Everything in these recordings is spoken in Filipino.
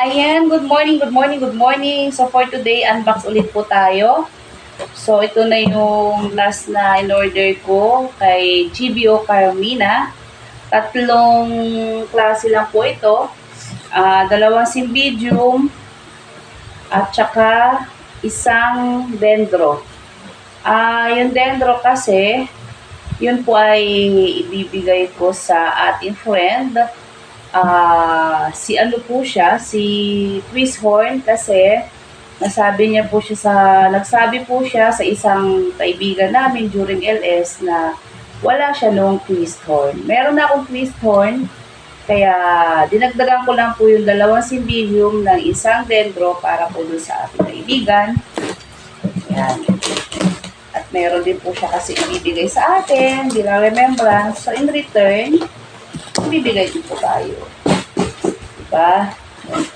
Ayan, good morning, good morning, good morning. So for today, unbox ulit po tayo. So ito na yung last na in-order ko kay GBO Carmina. Tatlong klase lang po ito. Ah, dalawang Symbidium at saka isang dendro. Ah, yung dendro kasi, yun po ay ibibigay ko sa ating friend ah si ano po siya, si Chris Horn kasi nasabi niya po siya sa, nagsabi po siya sa isang kaibigan namin during LS na wala siya noong twist horn. Meron na akong twist horn, kaya dinagdagan ko lang po yung dalawang symbidium ng isang dendro para po dun sa ating kaibigan. Yan. At meron din po siya kasi ibibigay sa atin bilang remembrance. So in return, bibigay din po tayo. Diba?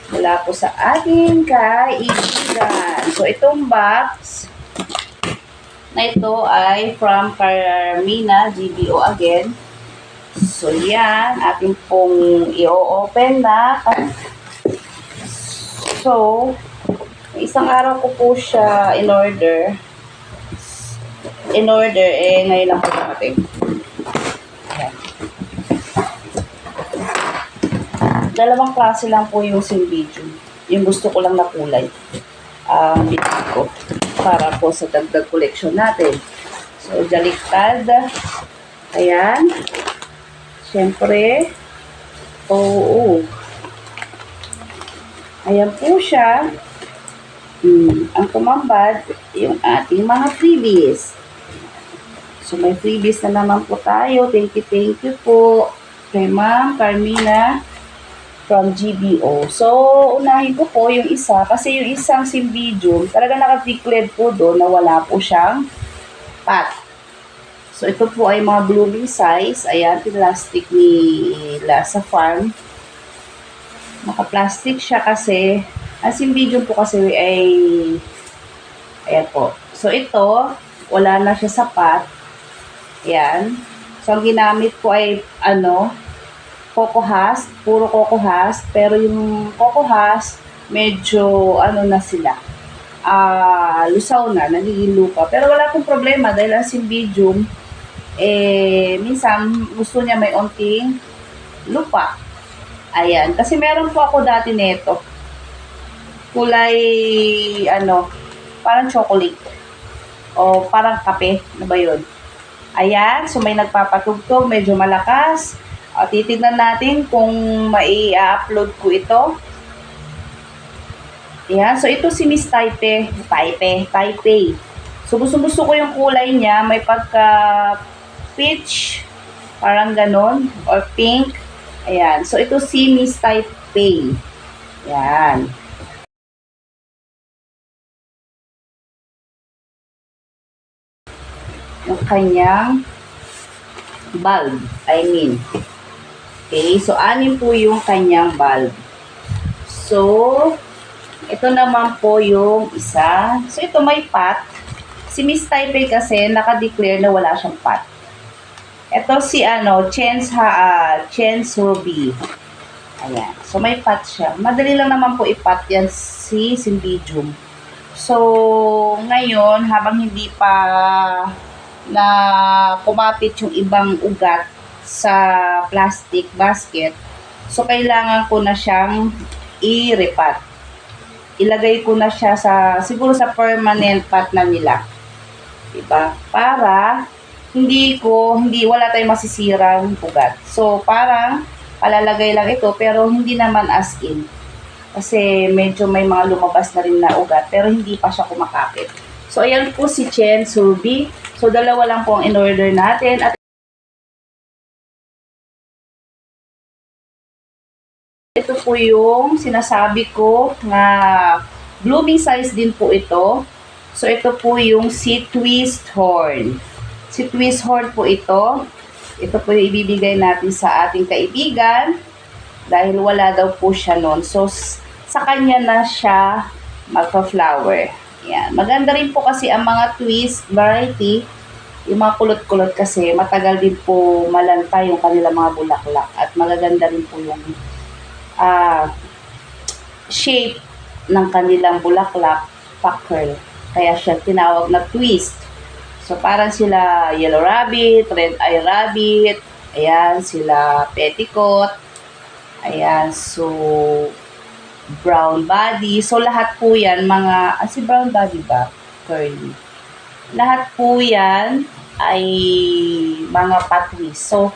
Mula po sa ating kaibigan. So, itong box na ito ay from Carmina GBO again. So, yan. Ating pong i-open na. So, isang araw ko po siya in order. In order, eh, ngayon lang po dumating. Dalawang klase lang po yung Symbidium. Yung gusto ko lang na kulay. Um, ko. Para po sa dagdag collection natin. So, jaliktad. Ayan. Siyempre. Oo. Ayan po siya. Hmm, ang tumambad, yung ating mga freebies. So, may freebies na naman po tayo. Thank you, thank you po. Kay Ma'am Carmina from GBO. So, unahin ko po yung isa kasi yung isang Symbidium, talaga naka-declared po doon na wala po siyang pot. So, ito po ay mga blooming size. Ayan, plastic ni sa farm. Naka-plastic siya kasi, ang Symbidium po kasi ay, ayan po. So, ito, wala na siya sa pot. Ayan. So, ang ginamit ko ay, ano, Coco Has, puro Coco Has, pero yung Coco Has, medyo ano na sila, ah lusaw na, nagiging lupa. Pero wala pong problema dahil ang Symbidium, eh, minsan gusto niya may onting lupa. Ayan, kasi meron po ako dati neto. Kulay, ano, parang chocolate. O parang kape, ano ba yun? Ayan, so may nagpapatugtog, medyo malakas. Uh, titignan natin kung mai-upload ko ito. Yan. So, ito si Miss Taipei. Taipei. Taipei. So, gusto-gusto ko yung kulay niya. May pagka peach. Parang ganon. Or pink. Ayan. So, ito si Miss Taipei. Yan. Yung kanyang bulb. I mean. Okay, so anim po yung kanyang bulb. So, ito naman po yung isa. So, ito may pot. Si Miss Taipei kasi naka-declare na wala siyang pot. Ito si ano, Chance ha, uh, Chance Ruby. Ayan. So, may pot siya. Madali lang naman po ipat yan si Symbidium. So, ngayon, habang hindi pa na kumapit yung ibang ugat sa plastic basket. So, kailangan ko na siyang i-repat. Ilagay ko na siya sa, siguro sa permanent pot na nila. Diba? Para, hindi ko, hindi, wala tayong masisirang ugat. So, parang, palalagay lang ito, pero hindi naman as in. Kasi medyo may mga lumabas na rin na ugat, pero hindi pa siya kumakapit. So, ayan po si Chen Surbi. So, dalawa lang po ang in-order natin. At ito po yung sinasabi ko na blooming size din po ito. So, ito po yung si twist horn. Si twist horn po ito. Ito po yung ibibigay natin sa ating kaibigan dahil wala daw po siya noon. So, sa kanya na siya magpa-flower. Yan. Maganda rin po kasi ang mga twist variety. Yung mga kulot-kulot kasi matagal din po malanta yung kanilang mga bulaklak at magaganda rin po yung uh, shape ng kanilang bulaklak, pucker. Kaya siya tinawag na twist. So, parang sila yellow rabbit, red eye rabbit, ayan, sila petticoat, ayan, so, brown body. So, lahat po yan, mga, ah, si brown body ba? Curly. Lahat po yan ay mga patwist. So,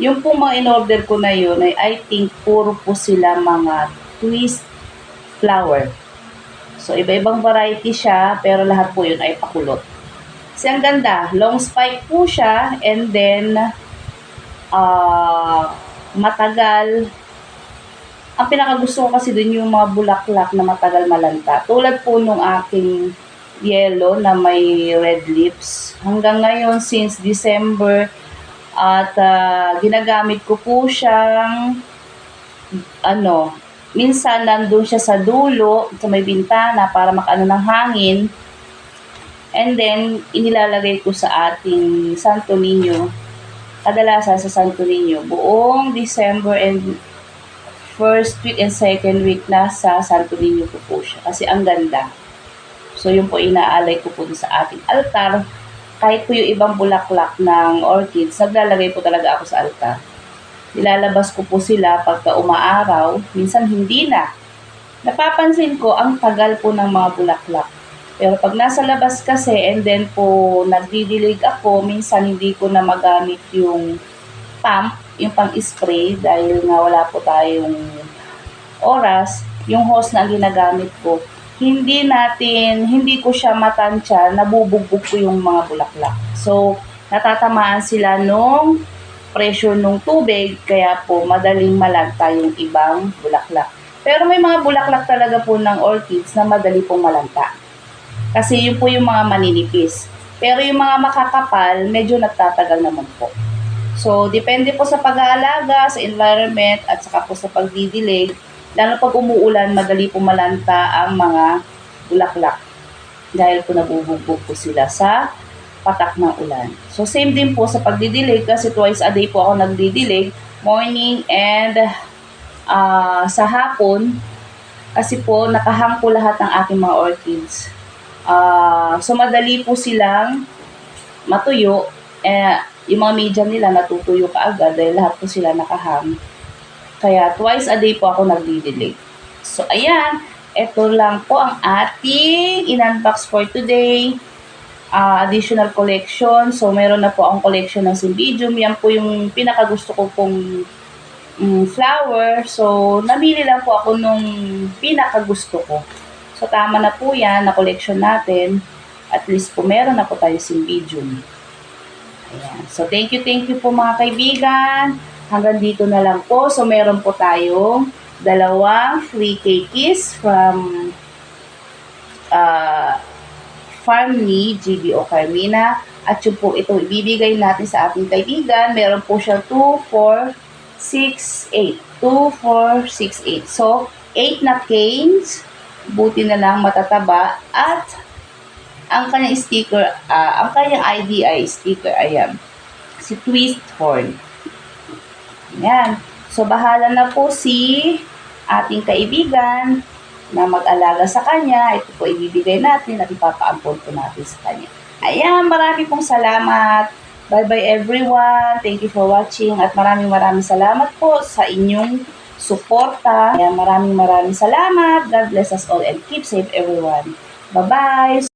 yung po mga in-order ko na yun, ay I think puro po sila mga twist flower. So, iba-ibang variety siya, pero lahat po yun ay pakulot. Kasi ang ganda, long spike po siya, and then, ah matagal. Ang pinakagusto ko kasi dun yung mga bulaklak na matagal malanta. Tulad po nung aking yellow na may red lips. Hanggang ngayon, since December, at ah, ginagamit ko po siyang ano, minsan nandun siya sa dulo, sa may bintana para makaano ng hangin. And then, inilalagay ko sa ating Santo Niño. Kadalasan sa Santo Niño, buong December and first week and second week na sa Santo Niño ko po siya. Kasi ang ganda. So, yun po inaalay ko po sa ating altar. Kahit po yung ibang bulaklak ng orchids, naglalagay po talaga ako sa altar. Nilalabas ko po sila pagka umaaraw, minsan hindi na. Napapansin ko, ang tagal po ng mga bulaklak. Pero pag nasa labas kasi and then po nagdidilig ako, minsan hindi ko na magamit yung pump, yung pang-spray dahil nga wala po tayong oras. Yung hose na ginagamit ko, hindi natin, hindi ko siya matansya, nabubugbog ko yung mga bulaklak. So, natatamaan sila nung pressure ng tubig, kaya po madaling malagta yung ibang bulaklak. Pero may mga bulaklak talaga po ng orchids na madali pong malanta. Kasi yun po yung mga maninipis. Pero yung mga makakapal, medyo nagtatagal naman po. So, depende po sa pag-aalaga, sa environment, at saka po sa pagdidilig. Lalo pag umuulan, madali po malanta ang mga bulaklak. Dahil po nabubugbog po sila sa patak ng ulan. So, same din po sa pagdidilig kasi twice a day po ako nagdidilig. Morning and ah, sa hapon. Kasi po, nakahang po lahat ng aking mga orchids. Ah, so, madali po silang matuyo. Eh, yung mga medium nila natutuyo kaagad dahil lahat po sila nakahang. Kaya twice a day po ako nagdidilig. So, ayan. Ito lang po ang ating in-unbox for today. Ah, additional collection. So, meron na po akong collection ng Symbidium. Yan po yung pinakagusto ko pong mm, flower. So, namili lang po ako nung pinakagusto ko. So, tama na po yan na collection natin. At least po meron na po tayo Symbidium. Ayan. So, thank you, thank you po mga kaibigan. Hanggang dito na lang po. So, meron po tayong dalawang free cakes from uh, farm ni GBO Carmina. At yun po ito ibibigay natin sa ating kaibigan. Meron po siya 2, 4, 6, 8. 2, 4, 6, 8. So, 8 na canes. Buti na lang matataba. At ang kanyang sticker, ah, ang kanyang ID ay sticker, ayan. Si Twist Horn. Yan. So, bahala na po si ating kaibigan na mag-alaga sa kanya. Ito po ibibigay natin at ipapaampon po natin sa kanya. Ayan, marami pong salamat. Bye-bye everyone. Thank you for watching at maraming maraming salamat po sa inyong suporta. Ayan, maraming maraming salamat. God bless us all and keep safe everyone. Bye-bye!